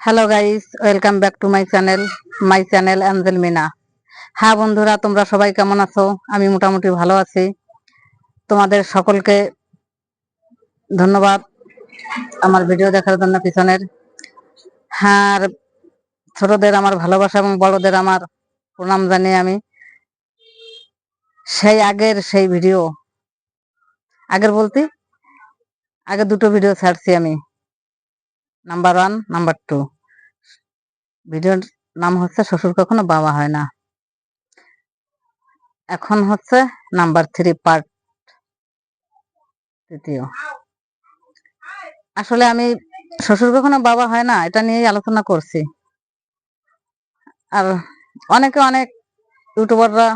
Hello guys welcome back to my channel my channel angel Mina হ্যাঁ বন্ধুরা, তোমরা সবাই কেমন আছো? আমি মোটামুটি ভালো আছি। তোমাদের সকলকে ধন্যবাদ আমার ভিডিও দেখার জন্য পিছনের। হ্যাঁ আর ছোটদের আমার ভালোবাসা এবং বড়দের আমার প্রণাম জানিয়ে আমি সেই আগের সেই ভিডিও। আগের বলতে, আগে দুটো ভিডিও ছাড়ছি আমি। নাম্বার ওয়ান নাম্বার টু ভিডিওর নাম হচ্ছে শ্বশুর কখনো বাবা হয় না। এখন হচ্ছে নাম্বার থ্রি পার্ট তৃতীয়। আসলে আমি শ্বশুর কখনো বাবা হয় না, এটা নিয়েই আলোচনা করছি। আর অনেকে অনেক ইউটিউবাররা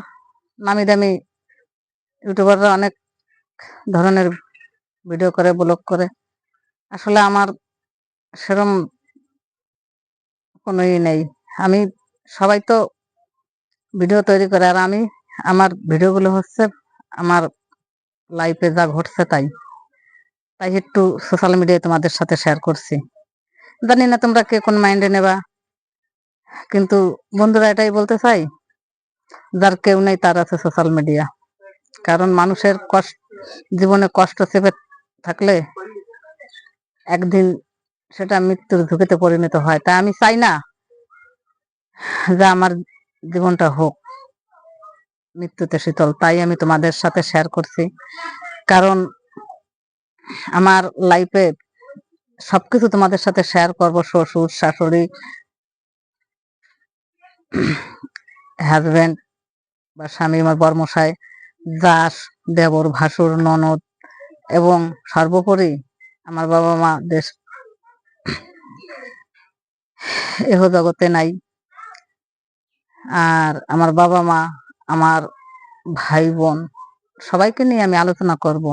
নামি দামি ইউটিউবাররা অনেক ধরনের ভিডিও করে, ব্লগ করে। আসলে আমার সেরম কোনো ই নেই। আমি সবাই তো ভিডিও তৈরি করে আর আমি আমার ভিডিওগুলো হচ্ছে আমার লাইফে যা ঘটছে তাই। তাই একটু সোশ্যাল মিডিয়ায় তোমাদের সাথে শেয়ার করছি। জানি না তোমরা কে কোন মাইন্ডে নেবা। কিন্তু বন্ধুরা এটাই বলতে চাই, যার কেউ নেই তার আছে সোশ্যাল মিডিয়া কারণ মানুষের কষ্ট, জীবনে কষ্ট চেপে থাকলে একদিন সেটা মৃত্যুর ঝুঁকিতে পরিণত হয়। তা আমি চাই না যে আমার জীবনটা হোক মৃত্যুতে শীতল। তাই আমি তোমাদের সাথে শেয়ার করছি। কারণ আমার লাইফে সবকিছু তোমাদের সাথে শেয়ার করব। শ্বশুর, শাশুড়ি হাজবেন্ড বা স্বামী আমার বর্মশাই, দাস, দেবর, ভাসুর, ননদ এবং সর্বোপরি আমার বাবা মা দেশ এহ জগতে নাই। আর আমার বাবা মা, আমার ভাই বোন, সবাইকে নিয়ে আমি আলোচনা করব,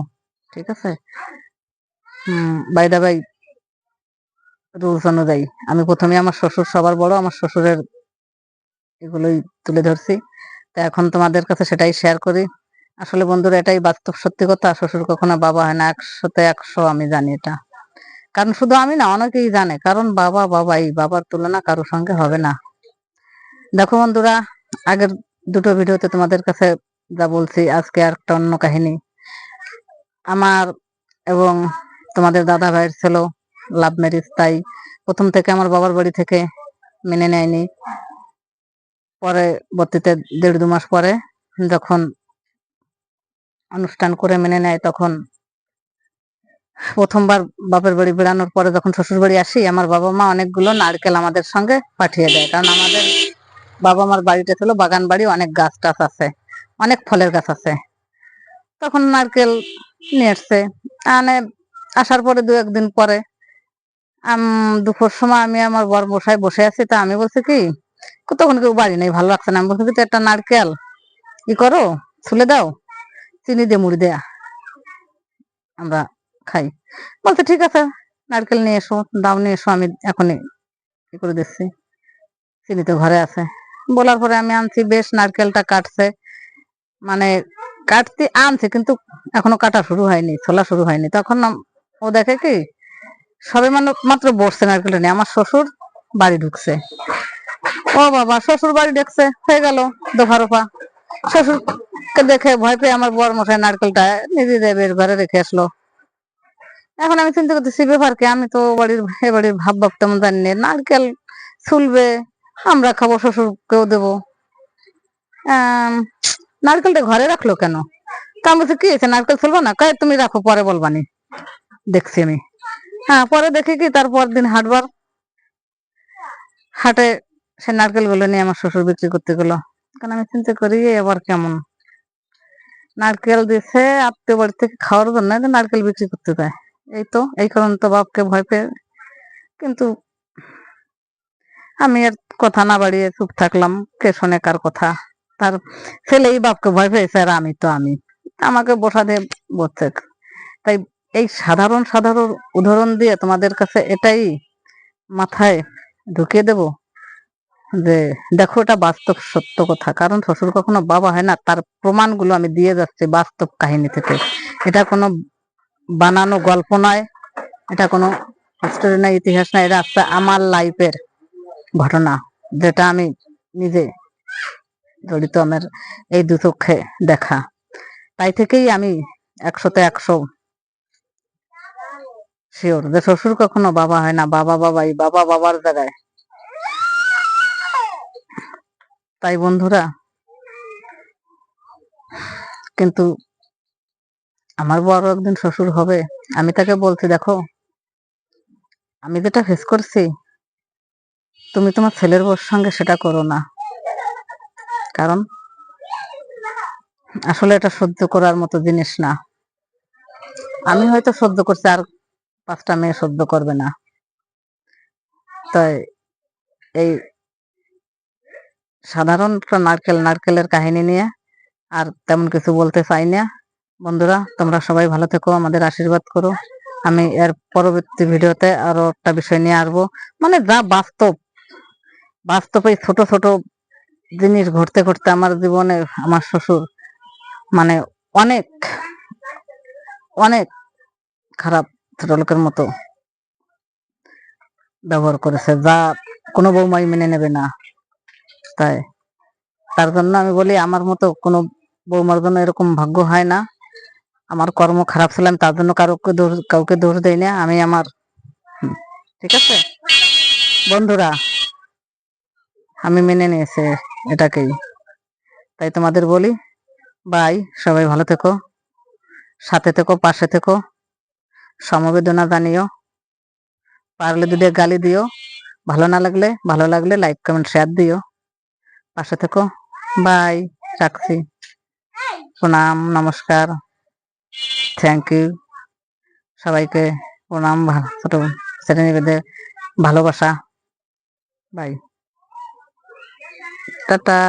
ঠিক আছে? বাইদা বাই রুলস অনুযায়ী, আমি প্রথমে আমার শ্বশুর, সবার বড়, আমার শ্বশুরের এগুলোই তুলে ধরছি। তা এখন তোমাদের কাছে সেটাই শেয়ার করি। আসলে বন্ধুরা, এটাই বাস্তব সত্যি কথা, শ্বশুর কখনো বাবা হয় না, একশোতে একশো আমি জানি এটা। কারণ শুধু আমি না, অনেকেই জানে। কারণ বাবা বাবাই বাবার তুলনা কারোর সঙ্গে হবে না। দেখো বন্ধুরা, আগের দুটো ভিডিওতে তোমাদের কাছে যা বলছি, আজকে আর একটা অন্য কাহিনী। আমার এবং তোমাদের দাদা ভাইয়ের ছিল লাভ ম্যারেজ তাই প্রথম থেকে আমার বাবার বাড়ি থেকে মেনে নেয়নি। পরে বর্তিতে দেড় দু মাস পরে যখন অনুষ্ঠান করে মেনে নেয়, তখন প্রথমবার বাপের বাড়ি বেড়ানোর পরে যখন শ্বশুর বাড়ি আসি, আমার বাবা মা অনেকগুলো নারকেল আমাদের সঙ্গে পাঠিয়ে দেয়। কারণ আমাদের বাবা মার বাড়িটা ছিল বাগান বাড়ি, অনেক গাছ টাছ আছে, অনেক ফলের গাছ আছে। তখন নারকেল নিয়ে এসছে। আনে, আসার পরে দু একদিন পরে দুপুর সময় আমি আমার বর বসায় বসে আছি, তা আমি বলছি কি, তখন কেউ বাড়ি নেই, ভালো লাগছে না। আমি বলছি, কি একটা নারকেল, ই করো, ছুলে দাও, চিনি দিয়ে মুড়ি দেয়া আমরা খাই। বলছে, ঠিক আছে, নারকেল নিয়ে এসো, দাও নিয়ে এসো, আমি এখনই ই করে দিচ্ছি। চিনি তো ঘরে আছে। বলার পরে আমি আনছি, বেশ নারকেলটা কাটছে। মানে কাটতে আনছে, কিন্তু এখনও কাটা শুরু হয়নি, ছোলা শুরু হয়নি। তখন ও দেখে কি, সবে মানে মাত্র বসছে নারকেলটা নিয়ে। আমার শ্বশুর বাড়ি ঢুকছে। ও বাবা, শ্বশুর বাড়ি দেখছে হয়ে গেল দফা রফা শ্বশুরকে দেখে ভয় পেয়ে আমার বর মশাই নারকেলটা নিজে বের ঘরে রেখে আসলো। এখন আমি চিন্তা করতেছি, ব্যাপার কি? আমি তো বাড়ির এ বাড়ির ভাব ভাব তেমন জানি না। নারকেল ছুলবে, আমরা খাব, শ্বশুরকেও দেবো। নারকেলটা ঘরে রাখল কেন? তা আমি বলছি, কি আছে নারকেল ছুলবো না? কয়, তুমি রাখো, পরে বলবানি দেখছি আমি। হ্যাঁ পরে দেখি কি তারপর দিন হাটবার। হাটে সে নারকেলগুলো নিয়ে আমার শ্বশুর বিক্রি করতে গেলো। কারণ আমি চিন্তা করি এবার কেমন? নারকেল দিছে, আত্মীয় বাড়ি থেকে খাওয়ার জন্য নারকেল বিক্রি করতে দেয় এই তো, এই কারণ তো বাপকে ভয় পেয়ে, কিন্তু আমি আর কথা না বাড়িয়ে চুপ থাকলাম, কে শোনে কার কথা। তার ছেলেই বাপকে ভয় পেয়েছে আর আমি তো আমি। আমাকে বসা দিয়ে বসছে। তাই এই সাধারণ সাধারণ উদাহরণ দিয়ে তোমাদের কাছে এটাই মাথায় ঢুকিয়ে দেব যে, দেখো এটা বাস্তব সত্য কথা। কারণ শ্বশুর কখনো বাবা হয় না, তার প্রমাণগুলো আমি দিয়ে যাচ্ছি বাস্তব কাহিনী থেকে। এটা কোনো বানানো গল্প নয়। এটা কোনো হিস্টোরি না ইতিহাস না এটা আজকে আমার লাইফের ঘটনা, যেটা আমি নিজে জড়িত আমার এই দু চোখে দেখা। তাই থেকেই আমি একশোতে একশো শিওর যে শ্বশুর কখনো বাবা হয় না, বাবা বাবাই, বাবা বাবার জায়গায়। তাই বন্ধুরা, কিন্তু আমার বড় একদিন শ্বশুর হবে, আমি তাকে বলছি, দেখো, আমি যেটা ফেস করছি, তুমি তোমার ছেলের বউর সঙ্গে সেটা করো না। কারণ আসলে এটা সহ্য করার মতো জিনিস না। আমি হয়তো সহ্য করছি, আর পাঁচটা মেয়ে সহ্য করবে না। তাই এই সাধারণ নারকেল, নারকেলের কাহিনী নিয়ে আর তেমন কিছু বলতে চাই না। বন্ধুরা, তোমরা সবাই ভালো থেকো, আমাদের আশীর্বাদ করো। আমি এর পরবর্তী ভিডিওতে আরও একটা বিষয় নিয়ে আসব। মানে যা বাস্তব, বাস্তবে ছোট ছোট জিনিস ঘটতে ঘটতে আমার জীবনে আমার শ্বশুর মানে অনেক অনেক খারাপ ছোট লোকের মতো ব্যবহার করেছে, যা কোনো বৌমাই মেনে নেবে না। তাই, তার জন্য আমি বলি, আমার মতো কোনো বৌমার জন্য এরকম ভাগ্য হয় না। আমার কর্ম খারাপ ছিল আমি তার জন্য কারোকে দোষ, কাউকে দোষ দেই না, আমি আমার ঠিক আছে? বন্ধুরা, আমি মেনে নিয়েছি এটাকেই। তাই তোমাদের বলি, বাই, সবাই ভালো থেকো, সাথে থেকো, পাশে থেকো, সমবেদনা জানিও, পারলে দুটো গালি দিও, ভালো না লাগলে, ভালো লাগলে লাইক কমেন্ট শেয়ার দিও। পাশে থেকো, বাই, রাখছি। প্রণাম, নমস্কার। থ্যাংক ইউ সবাইকে প্রণাম ছোট শ্রেণীদের ভালোবাসা। Bye tata.